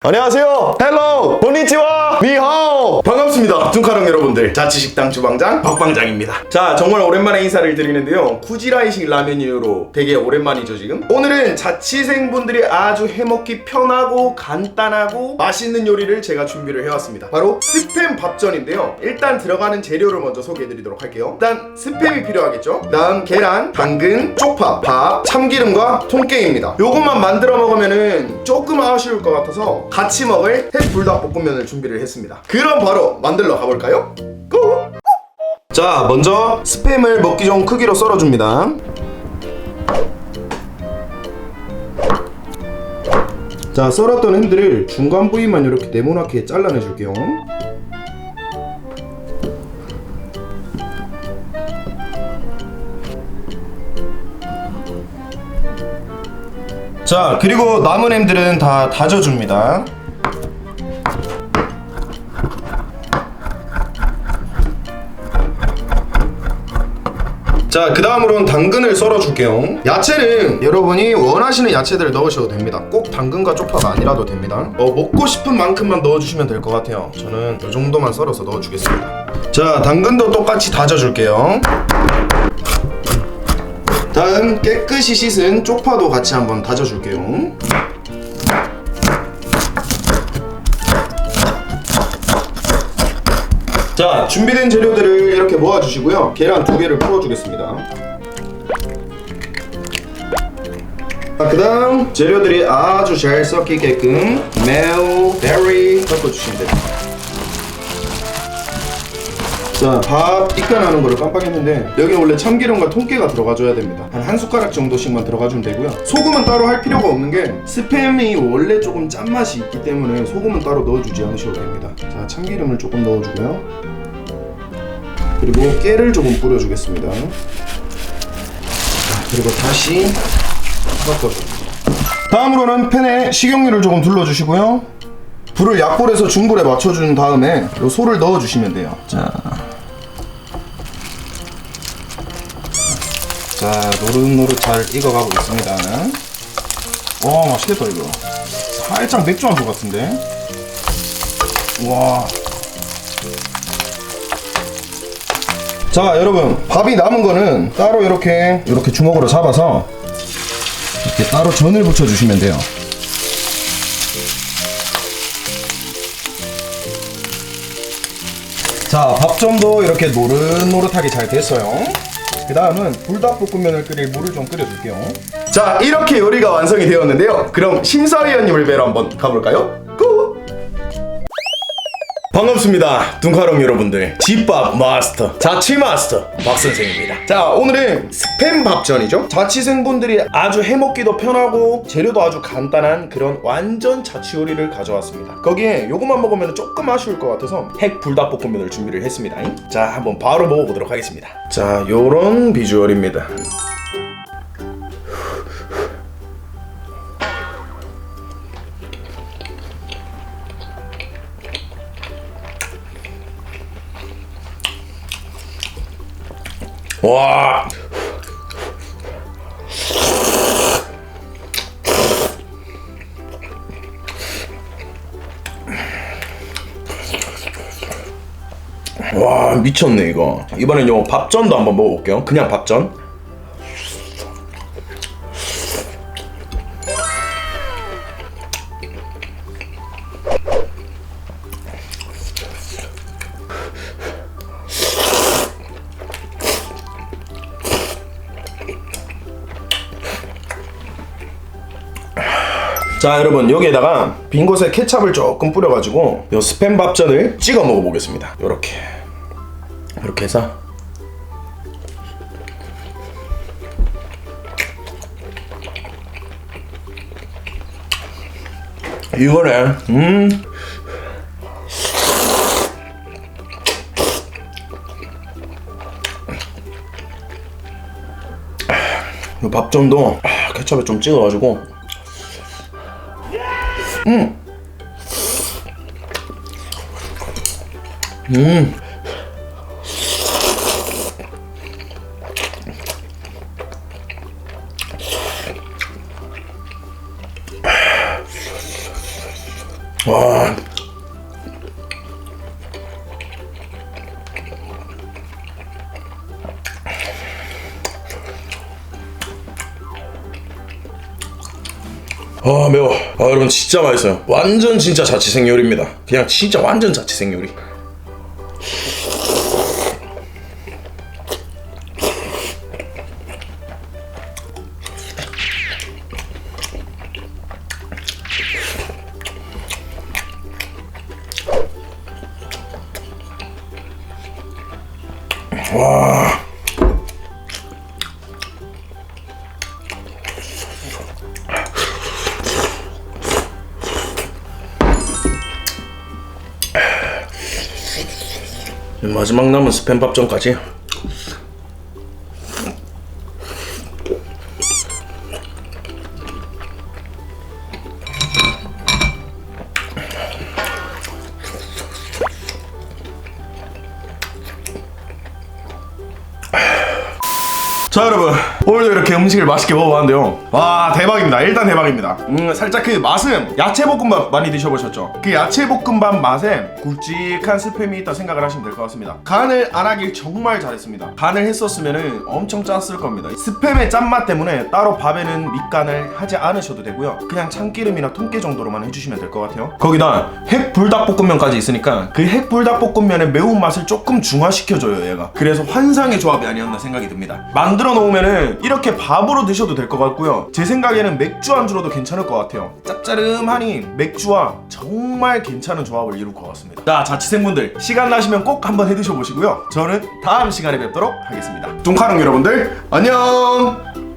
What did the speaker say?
안녕하세요. 헬로. konnichiwa. 니하오. 반갑습니다. 둥카롱 여러분들. 자취식당 주방장 박방장입니다. 자, 정말 오랜만에 인사를 드리는데요. 쿠지라이식 라면 이후로 되게 오랜만이죠, 지금. 오늘은 자취생분들이 아주 해먹기 편하고 간단하고 맛있는 요리를 제가 준비를 해왔습니다. 바로 스팸 밥전인데요. 일단 들어가는 재료를 먼저 소개해드리도록 할게요. 일단 스팸이 필요하겠죠. 다음 계란, 당근, 쪽파, 밥, 참기름과 통깨입니다. 요것만 만들어 먹으면은 조금 아쉬울 것 같아서 같이 먹을 햇 불닭볶음면을 준비를 했습니다. 그럼 바로 만들러 가볼까요? 고! 자, 먼저 스팸을 먹기 좋은 크기로 썰어줍니다. 자, 썰었던 핸들을 중간 부위만 이렇게 네모나게 잘라내줄게요. 자, 그리고 남은 햄들은 다 다져줍니다. 자, 그 다음으로는 당근을 썰어줄게요. 야채는 여러분이 원하시는 야채들을 넣으셔도 됩니다. 꼭 당근과 쪽파가 아니라도 됩니다. 어, 먹고 싶은 만큼만 넣어주시면 될 것 같아요. 저는 이 정도만 썰어서 넣어주겠습니다. 자, 당근도 똑같이 다져줄게요. 다음 깨끗이 씻은 쪽파도 같이 한번 다져줄게요. 자, 준비된 재료들을 이렇게 모아주시고요. 계란 두 개를 풀어주겠습니다. 자, 그다음 재료들이 아주 잘 섞이게끔 매우 베리 섞어주시면 됩니다. 자, 밥 익혀나는 거를 깜빡했는데 여기 원래 참기름과 통깨가 들어가줘야 됩니다. 한 한 숟가락 정도씩만 들어가주면 되고요. 소금은 따로 할 필요가 없는 게 스팸이 원래 조금 짠맛이 있기 때문에 소금은 따로 넣어주지 않으셔도 됩니다. 자, 참기름을 조금 넣어주고요. 그리고 깨를 조금 뿌려주겠습니다. 자, 그리고 다시 섞어줍니다. 다음으로는 팬에 식용유를 조금 둘러주시고요. 불을 약불에서 중불에 맞춰준 다음에 요 소를 넣어주시면 돼요. 자, 자 노릇노릇 잘 익어가고 있습니다. 와 맛있겠다 이거. 살짝 맥주 한술 같은데. 와. 자 여러분 밥이 남은 거는 따로 이렇게 이렇게 주먹으로 잡아서 이렇게 따로 전을 붙여 주시면 돼요. 자, 밥전도 이렇게 노릇노릇하게 잘 됐어요. 그 다음은 불닭볶음면을 끓일 물을 좀 끓여줄게요. 자, 이렇게 요리가 완성이 되었는데요. 그럼 심사위원님을 뵈러 한번 가볼까요? 고! 반갑습니다. 둥카롱 여러분들. 집밥 마스터, 자취 마스터 박선생입니다. 자, 오늘은 스팸 밥전이죠. 자취생분들이 아주 해먹기도 편하고 재료도 아주 간단한 그런 완전 자취 요리를 가져왔습니다. 거기에 요것만 먹으면 조금 아쉬울 것 같아서 핵 불닭볶음면을 준비를 했습니다. 자, 한번 바로 먹어보도록 하겠습니다. 자, 요런 비주얼입니다. 와. 와 미쳤네 이거. 이번엔 요 밥전도 한번 먹어볼게요. 그냥 밥전 자 여러분 여기에다가 빈 곳에 케찹을 조금 뿌려가지고 요 스팸 밥전을 찍어 먹어보겠습니다. 요렇게. 이렇게 해서. 이거네 음. 요 밥전도 아, 케찹에 좀 찍어가지고 음. 와. 아 매워. 아 여러분 진짜 맛있어요. 완전 진짜 자취생 요리입니다. 그냥 진짜 완전 자취생 요리. 와 마지막 남은 스팸 밥전까지 자 여러분. 오늘도 이렇게 음식을 맛있게 먹어봤는데요. 와 대박입니다. 일단 대박입니다. 음 살짝 그 맛은 야채볶음밥 많이 드셔보셨죠? 그 야채볶음밥 맛에 굵직한 스팸이 있다 생각을 하시면 될 것 같습니다. 간을 안 하길 정말 잘했습니다. 간을 했었으면 엄청 짰을 겁니다. 스팸의 짠맛 때문에 따로 밥에는 밑간을 하지 않으셔도 되고요. 그냥 참기름이나 통깨 정도로만 해주시면 될 것 같아요. 거기다 핵불닭볶음면까지 있으니까 그 핵불닭볶음면의 매운맛을 조금 중화시켜줘요 얘가. 그래서 환상의 조합이 아니었나 생각이 듭니다 만들어 놓으면은 이렇게 밥으로 드셔도 될 것 같고요. 제 생각에는 맥주 안주로도 괜찮을 것 같아요. 짭짜름하니 맥주와 정말 괜찮은 조합을 이룰 것 같습니다. 자 자취생분들 시간 나시면 꼭 한번 해 드셔 보시고요. 저는 다음 시간에 뵙도록 하겠습니다. 뚱카롱 여러분들 안녕